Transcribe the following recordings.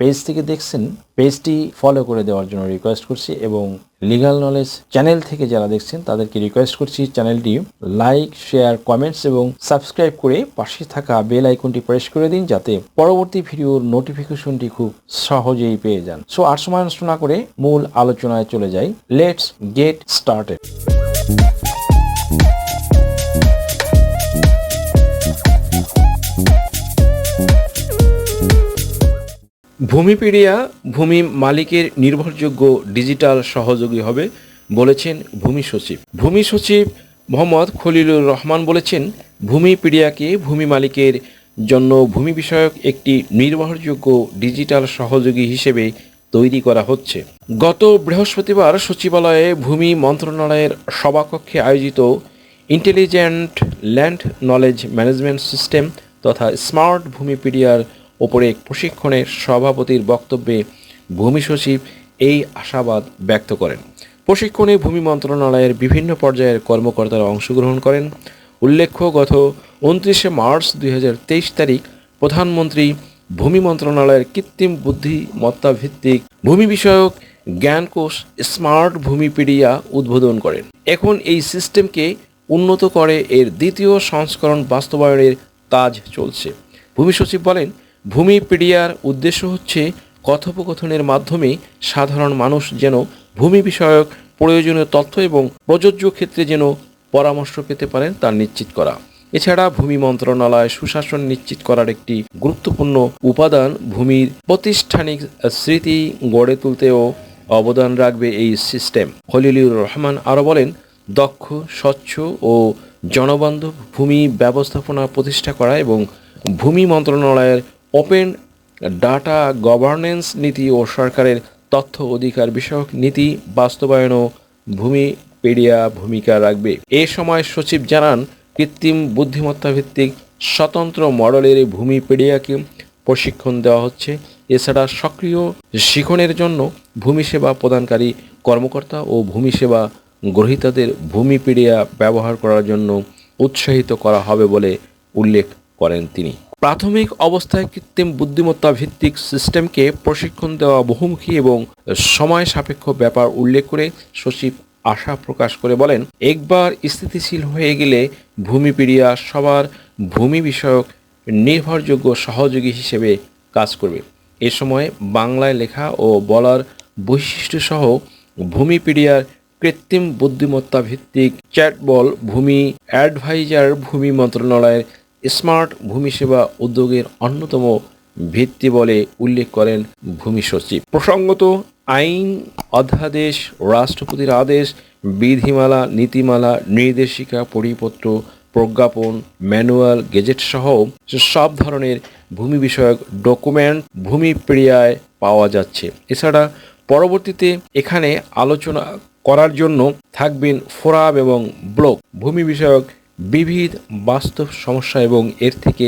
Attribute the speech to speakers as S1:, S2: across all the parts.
S1: Page থেকে দেখছেন পেজটি ফলো করে দেওয়ার জন্য রিকোয়েস্ট করছি এবং লিগাল নলেজ চ্যানেল থেকে যারা দেখছেন, তাদেরকে রিকোয়েস্ট করছি চ্যানেলটি লাইক শেয়ার কমেন্টস এবং সাবস্ক্রাইব করে পাশে থাকা বেল আইকনটি প্রেস করে দিন যাতে পরবর্তী ভিডিওর নোটিফিকেশনটি খুব সহজেই পেয়ে যান। সো আর সময় নষ্ট না করে মূল আলোচনায় চলে যাই। লেটস গেট স্টার্টেড ভূমিপিডিয়া ভূমি মালিকের নির্ভরযোগ্য ডিজিটাল সহযোগী হবে বলেছেন ভূমি সচিব। ভূমি সচিব মোহাম্মদ খলিলুর রহমান বলেছেন, ভূমিপিডিয়াকে ভূমি মালিকের জন্য ভূমি বিষয়ক একটি নির্ভরযোগ্য ডিজিটাল সহযোগী হিসেবে তৈরি করা হচ্ছে। গত বৃহস্পতিবার সচিবালয়ে ভূমি মন্ত্রণালয়ের সভাকক্ষে আয়োজিত intelligent land knowledge management system তথা স্মার্ট ভূমিপিডিয়ার ওপরে এক প্রশিক্ষণের সভাপতির বক্তব্যে ভূমি সচিব এই আশাবাদ ব্যক্ত করেন। প্রশিক্ষণে ভূমি মন্ত্রণালয়ের বিভিন্ন পর্যায়ের কর্মকর্তারা অংশগ্রহণ করেন। উল্লেখ্য, গত উনত্রিশে মার্চ দুই হাজার তেইশ তারিখ প্রধানমন্ত্রী ভূমি মন্ত্রণালয়ের কৃত্রিম বুদ্ধিমত্তা ভিত্তিক ভূমি বিষয়ক জ্ঞানকোষ স্মার্ট ভূমিপিডিয়া উদ্বোধন করেন। এখন এই সিস্টেমকে উন্নত করে এর দ্বিতীয় সংস্করণ বাস্তবায়নের কাজ চলছে। ভূমি সচিব বলেন ভূমিপিডিয়ার উদ্দেশ্য হচ্ছে কথোপকথনের মাধ্যমে সাধারণ মানুষ যেন ভূমি বিষয়ক প্রয়োজনীয় তথ্য এবং প্রযোজ্য ক্ষেত্রে যেন পরামর্শ পেতে পারেন তা নিশ্চিত করা। এছাড়া ভূমি মন্ত্রণালয় সুশাসন নিশ্চিত করার একটি গুরুত্বপূর্ণ উপাদান ভূমির প্রতিষ্ঠানিক স্মৃতি গড়ে তুলতেও অবদান রাখবে এই সিস্টেম। খলিলুর রহমান আরও বলেন, দক্ষ, স্বচ্ছ ও জনবান্ধব ভূমি ব্যবস্থাপনা প্রতিষ্ঠা করা এবং ভূমি মন্ত্রণালয়ের ওপেন ডাটা গভর্নেন্স নীতি ও সরকারের তথ্য অধিকার বিষয়ক নীতি বাস্তবায়নও ভূমিপিডিয়া ভূমিকা রাখবে। এ সময় সচিব জানান, কৃত্রিম বুদ্ধিমত্তা ভিত্তিক স্বতন্ত্র মডেলের ভূমিপিডিয়াকে প্রশিক্ষণ দেওয়া হচ্ছে। এছাড়া সক্রিয় শিখনের জন্য ভূমি সেবা প্রদানকারী কর্মকর্তা ও ভূমি সেবা গ্রহীতাদের ভূমি ভূমিপিডিয়া ব্যবহার করার জন্য উৎসাহিত করা হবে বলে উল্লেখ করেন তিনি। প্রাথমিক অবস্থায় কৃত্রিম বুদ্ধিমত্তা ভিত্তিক সিস্টেমকে প্রশিক্ষণ দেওয়া বহুমুখী এবং সময় সাপেক্ষ ব্যাপার উল্লেখ করে সচিব আশা প্রকাশ করে বলেন, একবার স্থিতিশীল হয়ে গেলে ভূমিপিডিয়া সবার ভূমি বিষয়ক নির্ভরযোগ্য সহযোগী হিসেবে কাজ করবে। এ সময় বাংলায় লেখা ও বলার বৈশিষ্ট্য সহ ভূমিপিডিয়ার কৃত্রিম বুদ্ধিমত্তা ভিত্তিক চ্যাটবল, ভূমি অ্যাডভাইজার, ভূমি মন্ত্রণালয়ের স্মার্ট ভূমি সেবা উদ্যোগের অন্যতম ভিত্তি বলে উল্লেখ করেন ভূমি সচিব। প্রসঙ্গত, আইন অধ্যাদেশ, রাষ্ট্রপতির আদেশ, বিধিমালা, নীতিমালা, নির্দেশিকা, পরিপত্র, প্রজ্ঞাপন, ম্যানুয়াল, গেজেট সহ সব ধরনের ভূমি বিষয়ক ডকুমেন্ট ভূমি পেরিয়ায় পাওয়া যাচ্ছে। এছাড়া পরবর্তীতে এখানে আলোচনা করার জন্য থাকবেন ফোরাম এবং ব্লক। ভূমি বিষয়ক বিবিধ বাস্তব সমস্যা এবং এর থেকে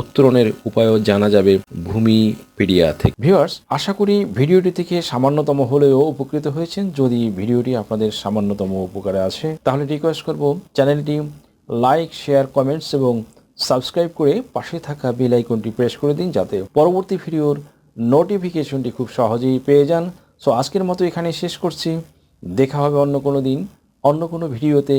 S1: উত্তরণের উপায়ও জানা যাবে ভূমিপিডিয়া থেকে। ভিউয়ার্স, আশা করি ভিডিওটি থেকে সামান্যতম হলেও উপকৃত হয়েছেন। যদি ভিডিওটি আপনাদের সামান্যতম উপকারে আসে, তাহলে রিকোয়েস্ট করব চ্যানেলটি লাইক শেয়ার কমেন্টস এবং সাবস্ক্রাইব করে পাশে থাকা বেল আইকনটি প্রেস করে দিন যাতে পরবর্তী ভিডিওর নোটিফিকেশনটি খুব সহজেই পেয়ে যান। সো আজকের মতো এখানে শেষ করছি। দেখা হবে অন্য কোনো দিন, অন্য কোনো ভিডিওতে।